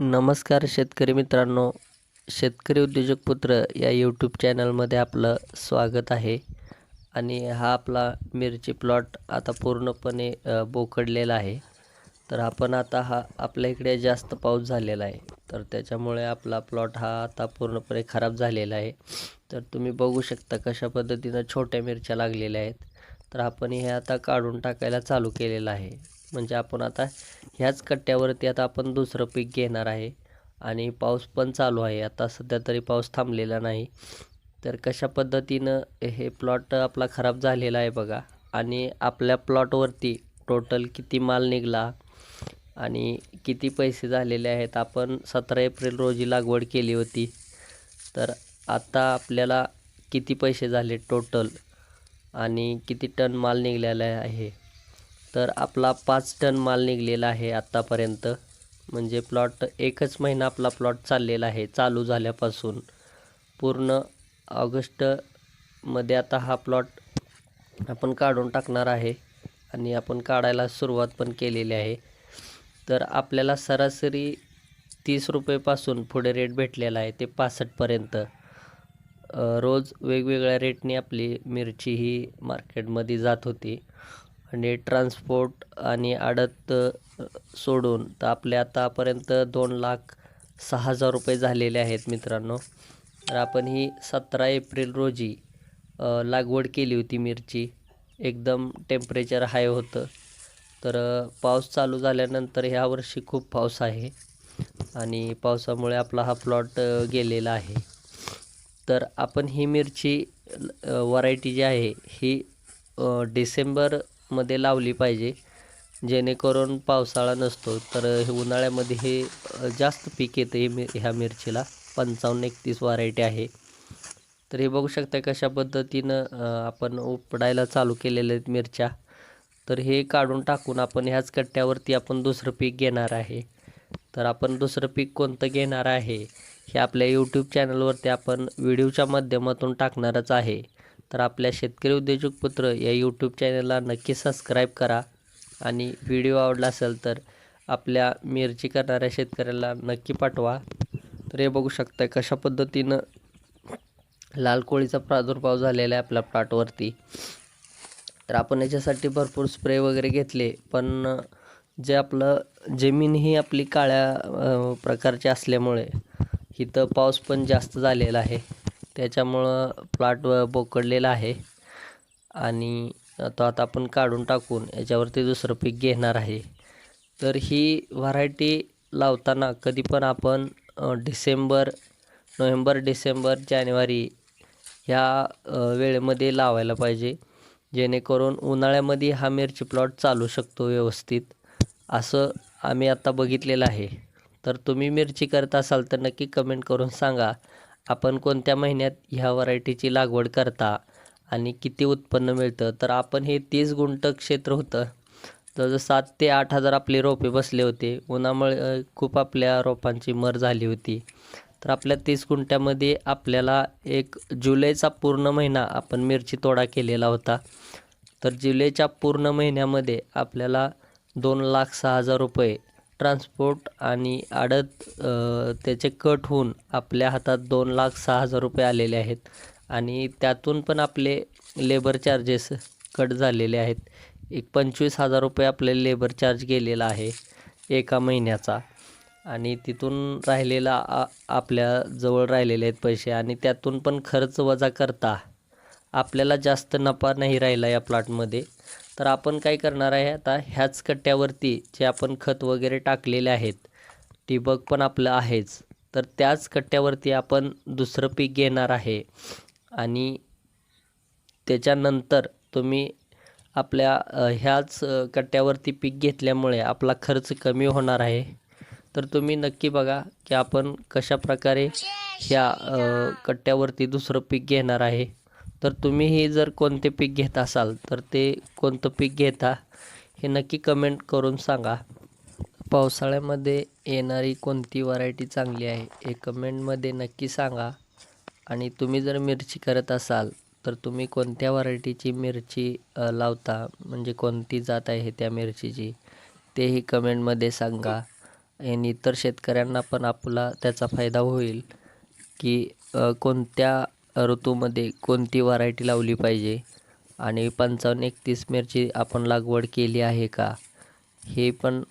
नमस्कार शेतकरी मित्रांनो शेतकरी उद्योजक पुत्र या यूट्यूब चॅनलमध्ये आपलं स्वागत आहे. आणि हा आपला मिरची प्लॉट आता पूर्णपणे बोकडलेला आहे. तर आपण आता हा आपल्या इकडे जास्त पाऊस झालेला आहे. तर त्याच्यामुळे आपला प्लॉट हा आता पूर्णपणे खराब झालेला आहे. तर तुम्ही बघू शकता कशा पद्धतीनं छोट्या मिरच्या लागलेल्या आहेत. तर आपण हे आता काढून टाकायला चालू केलेलं आहे. म्हणजे आपण आता ह्याच कट्ट्यावरती आता आपण दुसरं पीक घेणार आहे. आणि पाऊस पण चालू आहे. आता सध्या तरी पाऊस थांबलेला नाही. तर कशा पद्धतीनं हे प्लॉट आपला खराब झालेला आहे बघा. आणि आपल्या प्लॉटवरती टोटल किती माल निघाला आणि किती पैसे झालेले आहेत. आपण सतरा एप्रिल रोजी लागवड केली होती. तर आता आपल्याला किती पैसे झाले टोटल? आणि किती टन माल निघालेला आहे? तर आपला पाच टन माल निघलेला आहे आत्तापर्यंत म्हणजे प्लॉट एकच महिना आपला प्लॉट चाललेला आहे चालू झाल्यापासून. पूर्ण ऑगस्टमध्ये आता हा प्लॉट आपण काढून टाकणार आहे आणि आपण काढायला सुरुवात पण केलेली आहे. तर आपल्याला सरासरी तीस रुपयेपासून पुढे रेट भेटलेला आहे ते पासष्टपर्यंत रोज वेगवेगळ्या रेटने आपली मिरची ही मार्केटमध्ये जात होती. आणि ट्रान्सपोर्ट आणि आडत सोडून. तर आपले आतापर्यंत दोन लाख सहा हजार रुपये झालेले आहेत मित्रांनो. तर आपण ही सतरा एप्रिल रोजी लागवड केली होती मिरची. एकदम टेम्परेचर हाय होतं. तर पाऊस चालू झाल्यानंतर ह्या वर्षी खूप पाऊस आहे. आणि पावसामुळे आपला हा प्लॉट गेलेला आहे. तर आपण ही मिरची व्हरायटी जी आहे ही डिसेंबर मध्ये लावली पाहिजे. जेणेकरून पावसाळा नसतो. तर हे उन्हाळ्यामध्ये हे जास्त पीक येतं हे मि ह्या मिरचीला. पंचावन्न एकतीस व्हरायटी आहे. तर हे बघू शकता कशा पद्धतीनं आपण उपडायला चालू केलेल्या आहेत मिरच्या. तर हे काढून टाकून आपण ह्याच कट्ट्यावरती आपण दुसरं पीक घेणार आहे. तर आपण दुसरं पीक कोणतं घेणार आहे हे आपल्या यूट्यूब चॅनलवरती आपण व्हिडिओच्या माध्यमातून टाकणारच आहे. तर आपल्या शेतकरी उद्योजक पुत्र या यूट्यूब चॅनलला नक्की सबस्क्राईब करा. आणि व्हिडिओ आवडला असेल तर आपल्या मिरची करणाऱ्या शेतकऱ्याला नक्की पाठवा. तर हे बघू शकता कशा पद्धतीनं लाल कोळीचा प्रादुर्भाव झालेला आहे आपल्या प्लॉटवरती तर आपण याच्यासाठी भरपूर स्प्रे वगैरे घेतले पण जे आपलं जमीन ही आपली काळ्या प्रकारची असल्यामुळे इथं पाऊस पण जास्त झालेला आहे. त्याच्यामुळं प्लॉट बोकडलेला आहे. आणि तो आता आपण काढून टाकून याच्यावरती दुसरं पीक घेणार आहे. तर ही व्हरायटी लावताना कधी पण आपण डिसेंबर नोव्हेंबर डिसेंबर जानेवारी ह्या वेळेमध्ये लावायला पाहिजे. जेणेकरून उन्हाळ्यामध्ये हा मिरची प्लॉट चालू शकतो व्यवस्थित. असं आम्ही आता बघितलेलं आहे. तर तुम्ही मिरची करत असाल तर नक्की कमेंट करून सांगा. आपण कोणत्या महिन्यात ह्या व्हरायटीची लागवड करता आणि किती उत्पन्न मिळतं? तर आपण हे तीस गुंट क्षेत्र होतं. तर सात ते आठ हजार आपले रोपे बसले होते. उन्हामुळे खूप आपल्या रोपांची मर झाली होती. तर आपल्या तीस गुंठ्यामध्ये आपल्याला एक जुलैचा पूर्ण महिना आपण मिरची तोडा केलेला होता. तर जुलैच्या पूर्ण महिन्यामध्ये आपल्याला दोन लाख सहा हजार रुपये ट्रान्सपोर्ट आणि आडत त्याचे कट होऊन आपल्या हातात दोन लाख सहा हजार रुपये आलेले आहेत. आणि त्यातून पण आपले लेबर चार्जेस कट झालेले आहेत. एक पंचवीस हजार रुपये आपले लेबर चार्ज गेलेला आहे एका महिन्याचा. आणि तिथून राहिलेला आ आपल्या जवळ राहिलेले आहेत पैसे. आणि त्यातून पण खर्च वजा करता आपल्याला जास्त नफा नाही राहिला या प्लॉटमध्ये तर आपण काय करणार आहे आता ह्याच कट्ट्यावरती जे आपण खत वगैरे टाकलेले आहेत ठिबक पण आपलं आहेच. तर त्याच कट्ट्यावरती आपण दुसरं पीक घेणार आहे आणि त्याच्यानंतर तुम्ही आपल्या ह्याच कट्ट्यावरती पीक घेतल्यामुळे आपला खर्च कमी होणार आहे. तर तुम्ही नक्की बघा की आपण कशा प्रकारे ह्या कट्ट्यावरती दुसरं पीक घेणार आहे. तर तुम्हीही जर कोणते पीक घेत असाल तर ते कोणतं पीक घेता हे नक्की कमेंट करून सांगा. पावसाळ्यामध्ये येणारी कोणती व्हरायटी चांगली आहे हे कमेंटमध्ये नक्की सांगा. आणि तुम्ही जर मिरची करत असाल तर तुम्ही कोणत्या व्हरायटीची मिरची लावता? म्हणजे कोणती जात आहे त्या मिरचीची? तेही कमेंटमध्ये सांगा. आणि इतर शेतकऱ्यांना पण आपला त्याचा फायदा होईल की कोणत्या ऋतूमध्ये कोणती व्हरायटी लावली पाहिजे? आणि पंचावन्न एकतीस मिरची आपण लागवड केली आहे का? हे पण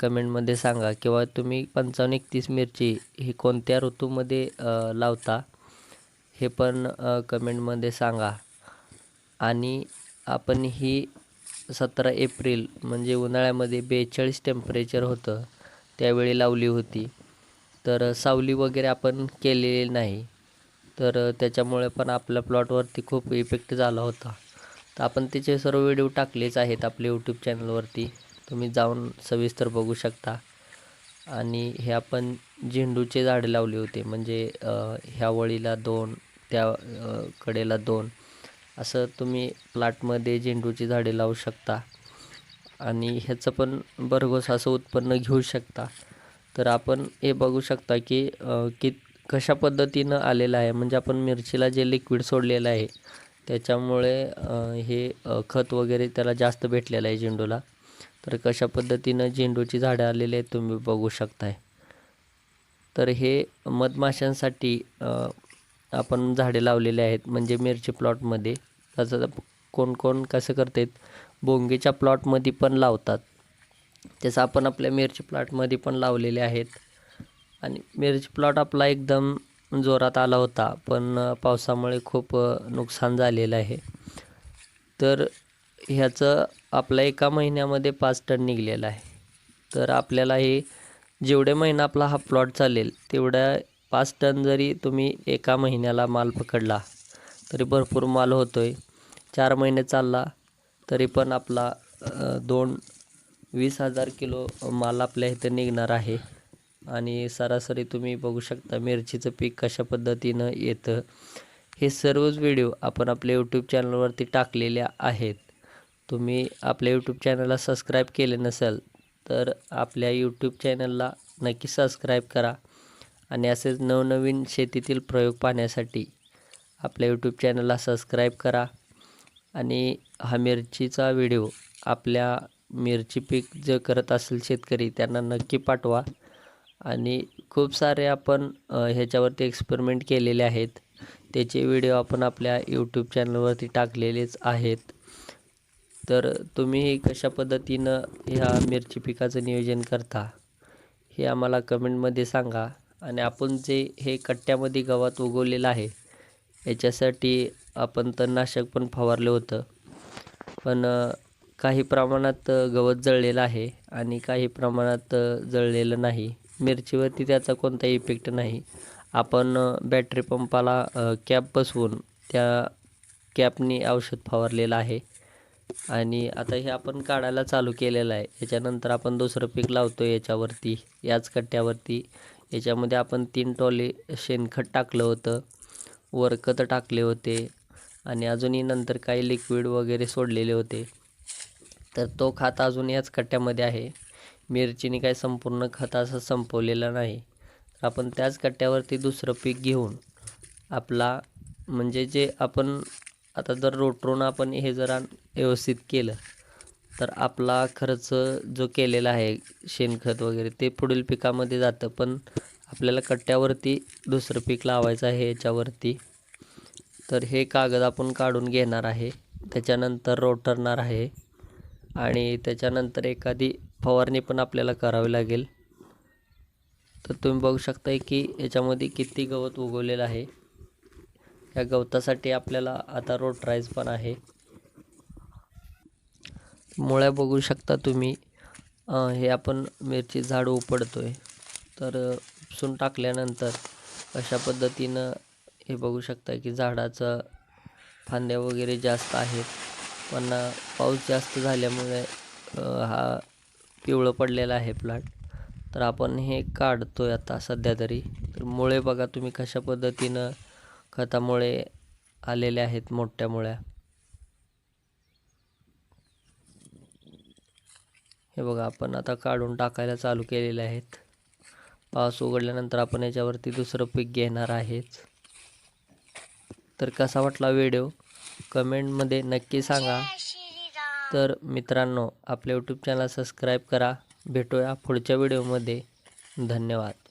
कमेंटमध्ये सांगा. किंवा तुम्ही पंचावन्न एकतीस मिरची ही कोणत्या ऋतूमध्ये लावता? हे पण कमेंटमध्ये सांगा. आणि आपण ही सतरा एप्रिल म्हणजे उन्हाळ्यामध्ये बेचाळीस टेम्परेचर होतं. त्यावेळी लावली होती. तर सावली वगैरे आपण केलेली नाही. तर त्याच्यामुळे पण आपल्या प्लॉटवरती खूप इफेक्ट झाला होता. तर आपण त्याचे सर्व व्हिडिओ टाकलेच आहेत आपल्या यूट्यूब चॅनलवरती. तुम्ही जाऊन सविस्तर बघू शकता. आणि हे आपण झेंडूचे झाडे लावले होते. म्हणजे ह्या वळीला दोन त्या कडेला दोन. असं तुम्ही प्लॉटमध्ये झेंडूची झाडे लावू शकता. आणि ह्याचं पण भरघोस असं उत्पन्न घेऊ शकता. तर आपण हे बघू शकता की कित कशा पद्धतीनं आलेलं आहे? म्हणजे आपण मिरचीला जे लिक्विड सोडलेलं आहे त्याच्यामुळे हे खत वगैरे त्याला जास्त भेटलेलं आहे झेंडूला. तर कशा पद्धतीनं झेंडूची झाडं आलेली आहेत तुम्ही बघू शकताय. तर हे मधमाशांसाठी आपण झाडे लावलेले आहेत म्हणजे मिरची प्लॉटमध्ये. त्याचं कोण कोण कसं करतात? बोंगेच्या प्लॉटमध्ये पण लावतात. त्याचं आपण आपल्या मिरची प्लॉटमध्ये पण लावलेले आहेत. आणि मिरची प्लॉट आपला एकदम जोरात आला होता पण पावसामुळे खूप नुकसान झालेलं आहे. तर ह्याचं आपला एका महिन्यामध्ये पाच टन निघलेलं आहे. तर आपल्याला हे जेवढे महिना आपला हा प्लॉट चालेल तेवढ्या पाच टन जरी तुम्ही एका महिन्याला माल पकडला तरी भरपूर माल होतो आहे चार महिने चालला तरी पण आपला दोन वीस हजार किलो माल आपल्या इथं निघणार आहे. आणि सरासरी तुम्ही बघू शकता मिरचीचं पीक कशा पद्धतीनं येतं. हे सर्वच व्हिडिओ आपण आपल्या यूट्यूब चॅनलवरती टाकलेल्या आहेत. तुम्ही आपल्या यूट्यूब चॅनलला सबस्क्राईब केले नसेल तर आपल्या यूट्यूब चॅनलला नक्की सबस्क्राईब करा. आणि असेच नवनवीन शेतीतील प्रयोग पाहण्यासाठी आपल्या यूट्यूब चॅनलला सबस्क्राईब करा. आणि हा मिरचीचा व्हिडिओ आपल्या मिरची पीक जे करत असेल शेतकरी त्यांना नक्की पाठवा. आणि खूप सारे आपण ह्याच्यावरती एक्सपेरिमेंट केलेले आहेत. त्याचे व्हिडिओ आपण आपल्या यूट्यूब चॅनलवरती टाकलेलेच आहेत. तर तुम्ही कशा पद्धतीनं ह्या मिरची पिकाचं नियोजन करता हे आम्हाला कमेंटमध्ये सांगा. आणि आपण जे हे कट्ट्यामध्ये गवत उगवलेलं आहे याच्यासाठी आपण तणनाशक पण फवारलं होतं. पण काही प्रमाणात गवत जळलेलं आहे आणि काही प्रमाणात जळलेलं नाही. मिरचीवरती त्याचा कोणताही इफेक्ट नाही. आपण बॅटरी पंपाला कॅप बसवून त्या कॅपनी औषध फवारलेलं आहे. आणि आता हे आपण काढायला चालू केलेलं आहे. याच्यानंतर आपण दुसरं पीक लावतो याच्यावरती याच कट्ट्यावरती. याच्यामध्ये आपण तीन टोले शेणखत टाकलं होतं. वरखत टाकले होते. आणि अजूनही नंतर काही लिक्विड वगैरे सोडलेले होते. तर तो खात अजून याच कट्ट्यामध्ये आहे. मिरचीने काय संपूर्ण खत असं संपवलेलं नाही. तर आपण त्याच कट्ट्यावरती दुसरं पीक घेऊन आपला म्हणजे जे आपण आता जर रोटरून आपण हे जरा व्यवस्थित केलं तर आपला खर्च जो केलेला आहे शेणखत वगैरे ते पुढील पिकामध्ये जातं. पण आपल्याला कट्ट्यावरती दुसरं पीक लावायचं आहे याच्यावरती तर हे कागद आपण काढून घेणार आहे. त्याच्यानंतर रोटरणार आहे. आणि त्याच्यानंतर एखादी फवारणी पण आपल्याला करावी लागेल. तर तुम्ही बघू शकताय की याच्यामध्ये किती गवत उगवलेलं आहे. या गवतासाठी आपल्याला आता रोड रोटराईज पण आहे. मुळ्या बघू शकता तुम्ही हे आपण मिरची झाड उपडतो आहे तर उपसून टाकल्यानंतर अशा पद्धतीनं हे बघू शकता की झाडाचं फांद्या वगैरे जास्त आहेत. पण पाऊस जास्त झाल्यामुळे हा पिवळं पडलेलं आहे प्लांट तर आपण हे काढतो आहे आता सध्या तरी. तर मुळे बघा तुम्ही कशा पद्धतीनं खतामुळे आलेले आहेत मोठ्या मुळ्या. हे बघा आपण आता काढून टाकायला चालू केलेले आहेत. पाऊस उघडल्यानंतर आपण याच्यावरती दुसरं पीक घेणार आहेच तर कसा वाटला व्हिडिओ? कमेंटमध्ये नक्की सांगा. तर मित्रांनो आपल्या यूट्यूब चॅनल सबस्क्राईब करा. भेटूया पुढच्या व्हिडिओमध्ये धन्यवाद.